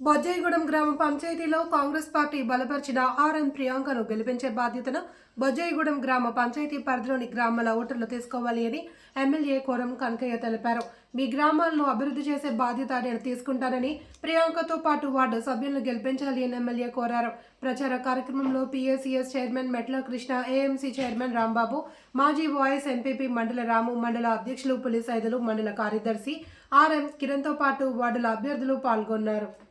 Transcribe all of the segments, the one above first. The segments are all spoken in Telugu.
బొజ్జాయిగూడెం గ్రామ పంచాయతీలో కాంగ్రెస్ పార్టీ బలపరిచిన ఆర్ఎం ప్రియాంకను గెలిపించే బాధ్యతను బొజ్జాయిగూడెం గ్రామ పంచాయతీ పరిధిలోని గ్రామాల ఓటర్లు తీసుకోవాలి అని ఎమ్మెల్యే కోరం కనకయ్య తెలిపారు. మీ గ్రామాలను అభివృద్ధి చేసే బాధ్యత నేను తీసుకుంటానని ప్రియాంకతో పాటు వార్డు సభ్యులను గెలిపించాలి అని ఎమ్మెల్యే కోరారు. ప్రచార కార్యక్రమంలో పిఎస్సిఎస్ చైర్మన్ మెట్ల కృష్ణ ఏఎంసీ చైర్మన్ రాంబాబు మాజీ వాయిస్ ఎంపీపీ మండల రాము మండల అధ్యక్షులు పులిస్ ఐదులు మండల కార్యదర్శి ఆర్ఎం కిరణ్తో పాటు వార్డుల అభ్యర్థులు పాల్గొన్నారు.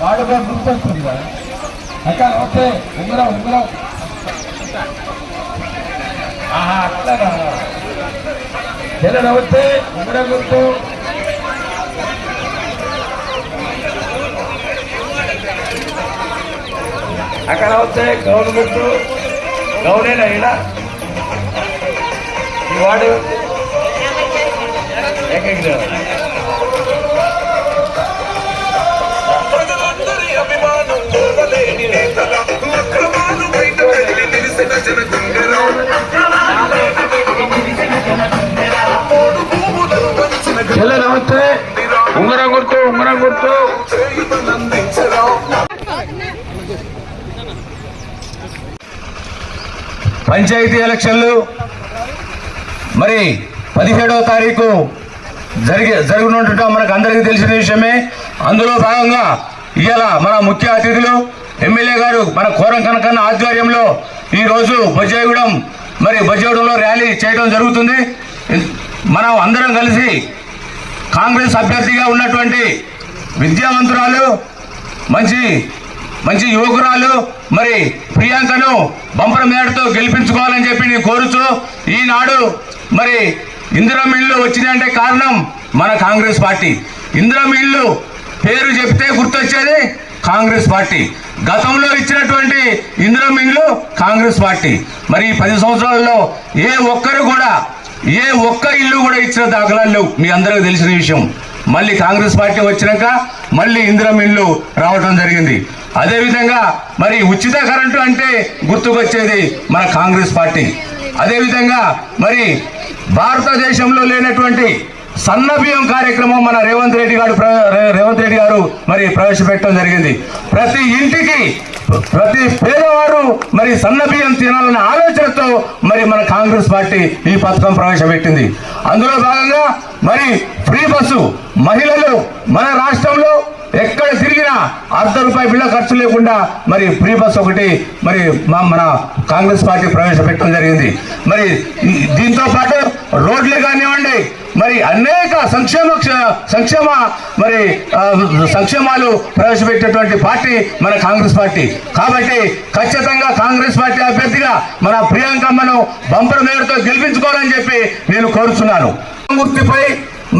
వాడుగా కదా? అక్కడ ఓకే ఉంగరం ఉంగరం ఆహా అట్లనా చెల్ల నమస్తే ఉంగడ గుర్తు. అక్కడ వస్తే గౌన్ గుర్తు. గౌనేనా ఇలా వాడు. ఎక్కడ ఉంగరం గుర్తు ఉంగరం గుర్తు పంచాయతీ ఎలక్షన్లు మరి పదిహేడవ తారీఖు జరిగే జరుగుతుండటం మనకు అందరికీ తెలిసిన విషయమే. అందులో భాగంగా ఇవాళ మన ముఖ్య అతిథులు ఎమ్మెల్యే గారు మన కోరం కనకన్న ఆధ్వర్యంలో ఈరోజు బొజ్జాయిగూడెం మరి బొజ్జాయిగూడెంలో ర్యాలీ చేయడం జరుగుతుంది. మనం అందరం కలిసి కాంగ్రెస్ అభ్యర్థిగా ఉన్నటువంటి విద్యావంతురాలు మంచి మంచి యువకురాలు మరి ప్రియాంకను బంపర్ మేడతో గెలిపించుకోవాలని చెప్పి నేను కోరుతూ ఈనాడు మరి ఇందిరా మిల్లు వచ్చిందంటే కారణం మన కాంగ్రెస్ పార్టీ. ఇందిరా మిల్లు పేరు చెప్తే గుర్తొచ్చేది కాంగ్రెస్ పార్టీ. గతంలో ఇచ్చినటువంటి ఇందిరా మిల్లు కాంగ్రెస్ పార్టీ. మరి ఈ పది సంవత్సరాల్లో ఏ ఒక్కరు కూడా ఏ ఒక్క ఇల్లు కూడా ఇచ్చిన దాఖలాలు లేవు. మీ అందరికీ తెలిసిన విషయం. మళ్ళీ కాంగ్రెస్ పార్టీ వచ్చినాక మళ్ళీ ఇందిరం ఇల్లు రావడం జరిగింది. అదేవిధంగా మరి ఉచిత కరెంటు అంటే గుర్తుకొచ్చేది మన కాంగ్రెస్ పార్టీ. అదేవిధంగా మరి భారతదేశంలో లేనటువంటి సన్న బియ్యం కార్యక్రమం మన రేవంత్ రెడ్డి గారు రేవంత్ రెడ్డి గారు మరి ప్రవేశపెట్టడం జరిగింది. ప్రతి ఇంటికి ప్రతి పేదవారు మరి సన్న బియ్యం తినాలనే ఆలోచనతో మరి మన కాంగ్రెస్ పార్టీ ఈ పథకం ప్రవేశపెట్టింది. అందులో భాగంగా మరి ఫ్రీ బస్సు మహిళలు మన రాష్ట్రంలో ఎక్కడ తిరిగినా అర్ధ రూపాయి బిళ్ళ ఖర్చు లేకుండా మరి ఫ్రీ బస్ ఒకటి మరి మా- మన కాంగ్రెస్ పార్టీ ప్రవేశపెట్టడం జరిగింది. మరి దీంతో పాటు రోడ్లు కానివ్వండి మరి అనేక సంక్షేమ సంక్షేమ మరి సంక్షేమాలు ప్రవేశపెట్టేటువంటి పార్టీ మన కాంగ్రెస్ పార్టీ. కాబట్టి ఖచ్చితంగా కాంగ్రెస్ పార్టీ అభ్యర్థిగా మన ప్రియాంకమ్మను బంపర్ మేరతో గెలిపించుకోవాలని చెప్పి నేను కోరుతున్నాను గుర్తిపై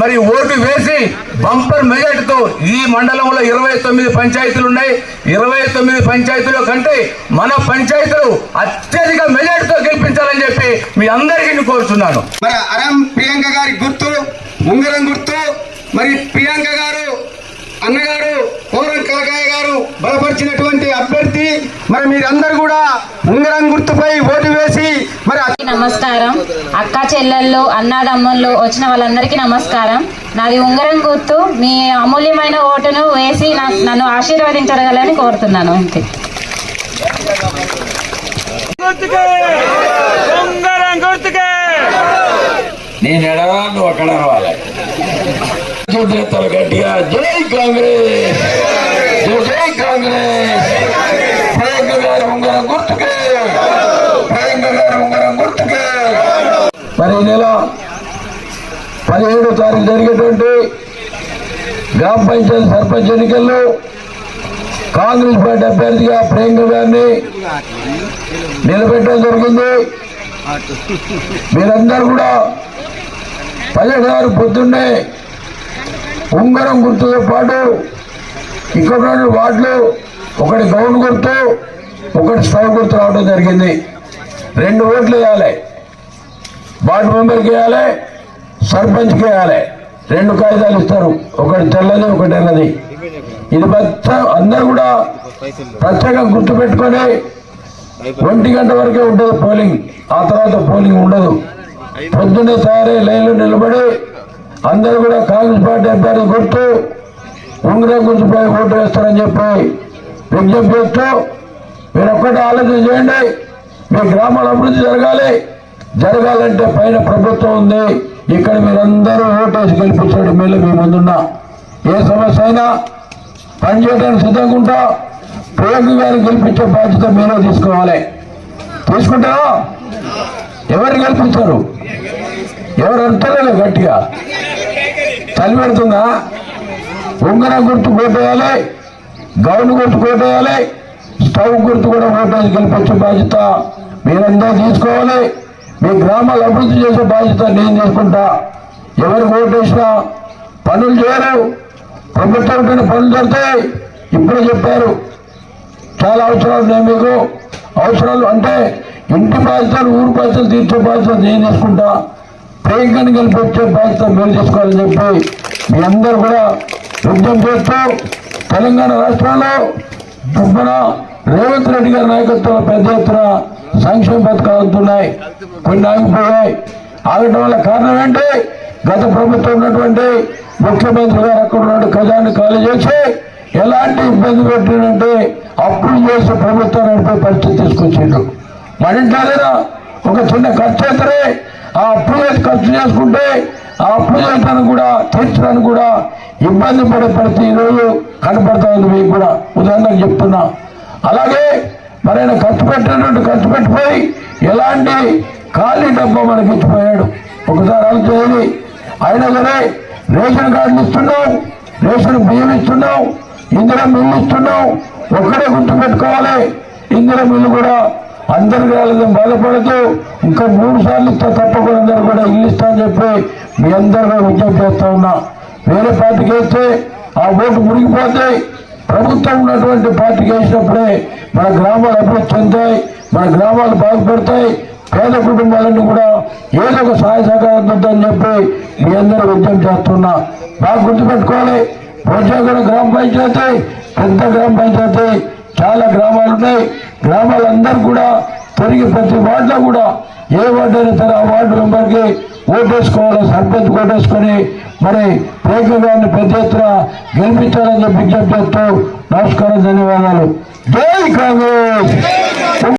మరి ఓటు వేసి బంపర్ మెజార్టీతో ఈ మండలంలో ఇరవై తొమ్మిది పంచాయతీలు ఉన్నాయి. ఇరవై తొమ్మిది పంచాయతీల కంటే మన పంచాయతీలు అత్యధిక మెజార్టీతో గెలిపించాలని చెప్పి మీ అందరికీ కోరుతున్నాను మరి అరం ప్రియాంక గారి గుర్తు ఉంగరం గుర్తు మరి ప్రియాంక గారు అన్నగారు బలపరిచినటువంటి అభ్యర్థి మరి మీరందరూ కూడా ఉంగరం గుర్తుపై నమస్కారం. అక్క చెల్లెళ్ళు అన్నాదమ్ముళ్ళు వచ్చిన వాళ్ళందరికీ నమస్కారం. నాది ఉంగరం గుర్తు. మీ అమూల్యమైన ఓటును వేసి నాకు నన్ను ఆశీర్వదించగలని కోరుతున్నాను. అంతే. గుర్తుకే! ఉంగరం గుర్తుకే! నేను ఎడవా నువ్వు అక్కడ రావాలి. చేతులు గట్టిగా. జై కాంగ్రెస్! జై జై కాంగ్రెస్! మరి ఈ నెల పదిహేడో తారీఖు జరిగేటువంటి గ్రామ పంచాయతీ సర్పంచ్ ఎన్నికల్లో కాంగ్రెస్ పార్టీ అభ్యర్థిగా ప్రియాంక గారిని నిలబెట్టడం జరిగింది. మీరందరూ కూడా పదిహేడు గారు పొద్దున్నే ఉంగరం గుర్తుతో పాటు ఇంకొక రెండు వార్డులు ఒకటి గౌన్ గుర్తు ఒకటి స్టవ్ గుర్తు రావడం జరిగింది. రెండు ఓట్లు వేయాలి. వార్డు మెంబర్కి వేయాలి సర్పంచ్కి వేయాలి. రెండు కాగితాలు ఇస్తారు. ఒకటి తెల్లది ఒకటి ఎల్లది ఇది మొత్తం అందరు కూడా ప్రత్యేకంగా గుర్తుపెట్టుకొని ఒంటి గంట వరకే ఉంటుంది పోలింగ్. ఆ తర్వాత పోలింగ్ ఉండదు. పొద్దున్నే తయారై లైన్లో నిలబడి అందరూ కూడా కాంగ్రెస్ పార్టీ అభ్యర్థి గుర్తు ఉంగరం గుర్తుపై ఓటు వేస్తారని చెప్పి విజ్ఞప్తి చేస్తూ మీరు ఒక్కటి ఆలోచన చేయండి. మీ గ్రామాల అభివృద్ధి జరగాలి. జరగాలంటే పైన ప్రభుత్వం ఉంది. ఇక్కడ మీరందరూ ఓటేసి గెలిపించండి. మేలు మీ ముందున్న ఏ సమస్య అయినా పనిచేయడానికి సిద్ధంగా ఉంటా. ప్రియాంక గారిని గెలిపించే బాధ్యత మీరే తీసుకోవాలి. తీసుకుంటారా ఎవరు గెలిపిస్తారు ఎవరు అంటలేదు గట్టిగా. తల్లి పెడుతుందా? ఉంగరం గుర్తు కోటేయాలి. గౌన్ గుర్తు కోటేయాలి. స్టవ్ గుర్తు కూడా ఓటేసి గెలిపించే బాధ్యత మీరందరూ తీసుకోవాలి. మీ గ్రామాలు అభివృద్ధి చేసే బాధ్యత నేను చేసుకుంటా ఎవరు ఓటేసినా పనులు చేయరు. ప్రభుత్వం కొన్ని పనులు జరుగుతాయి. ఇప్పుడే చెప్పారు. చాలా అవసరాలు ఉన్నాయి మీకు. అవసరాలు అంటే ఇంటి బాధ్యతలు ఊరు బాధ్యతలు తీర్చే బాధ్యత నేను తీసుకుంటా. ప్రియాంకని గెలిపించే బాధ్యత మీరు తీసుకోవాలని చెప్పి మీ అందరూ కూడా యుద్ధం చేస్తూ తెలంగాణ రాష్ట్రంలో దుబ్బన రేవంత్ రెడ్డి గారి నాయకత్వంలో పెద్ద ఎత్తున సంక్షేమ పథకాలు అందుతున్నాయి. కొన్ని ఆగిపోయాయి. ఆగటం వల్ల కారణం ఏంటి? గత ప్రభుత్వం ఉన్నటువంటి ముఖ్యమంత్రి గారు అక్కడ ఉన్న ఖజాన్ని ఖాళీ చేసి ఎలాంటి ఇబ్బంది పెట్టినంటే అప్పులు చేసి ప్రభుత్వం నడిపే పరిస్థితి తీసుకొచ్చిండు. మన ఒక చిన్న ఖర్చు అయితే ఆ అప్పు చేసి ఖర్చు చేసుకుంటే ఆ అప్పు చేస్తాను కూడా తీర్చడానికి కూడా ఇబ్బంది పడే పరిస్థితి ఈరోజు కనపడతా ఉంది మీకు కూడా. ఉదాహరణకు చెప్తున్నా. అలాగే మరైనా ఖర్చు పెట్టినట్టు ఖర్చు పెట్టిపోయి ఎలాంటి ఖాళీ డబ్బా మనకి ఇచ్చిపోయాడు. ఒకసారి ఆలోచించేది అయినా సరే రేషన్ కార్డులు ఇస్తున్నాం రేషన్ బియ్యం ఇస్తున్నాం ఇందిరా మిల్లు ఇస్తున్నాం. ఒక్కడే గుర్తు పెట్టుకోవాలి. ఇందిరా మిల్లు కూడా అందరికీ రాలేదని బాధపడుతూ ఇంకా మూడు సార్లు ఇస్తా తప్పకుండా అందరూ కూడా ఇల్లు ఇస్తా అని చెప్పి మీ అందరూ విజ్ఞప్తి చేస్తా ఉన్నా. వేరే పార్టీకి వేస్తే ఆ ఓటు మురిగిపోతే ప్రభుత్వం ఉన్నటువంటి పార్టీకి వేసినప్పుడే మన గ్రామాలు అభివృద్ధి చెందాయి మన గ్రామాలు బాగుపడతాయి పేద కుటుంబాలన్నీ కూడా ఏదో ఒక సహాయ సహకారం ఉందని చెప్పి మీ అందరూ ఉద్యమం చేస్తున్నా. బాగా గుర్తుపెట్టుకోవాలి భోజాగడ గ్రామ పంచాయతీ పెద్ద గ్రామ పంచాయతీ చాలా గ్రామాలు ఉన్నాయి. గ్రామాలందరూ కూడా తిరిగి ప్రతి వార్డులో కూడా ఏ వార్డు అయినా సరే ఆ వార్డు మెంబర్కి ఓటేసుకోవాలి సర్పంచ్ ఓటేసుకొని మరి ప్రేమ గారిని పెద్ద ఎత్తున గెలిపించాలని చెప్పి విజ్ఞప్తి చేస్తూ నమస్కారం ధన్యవాదాలు. జై కాంగ్రెస్!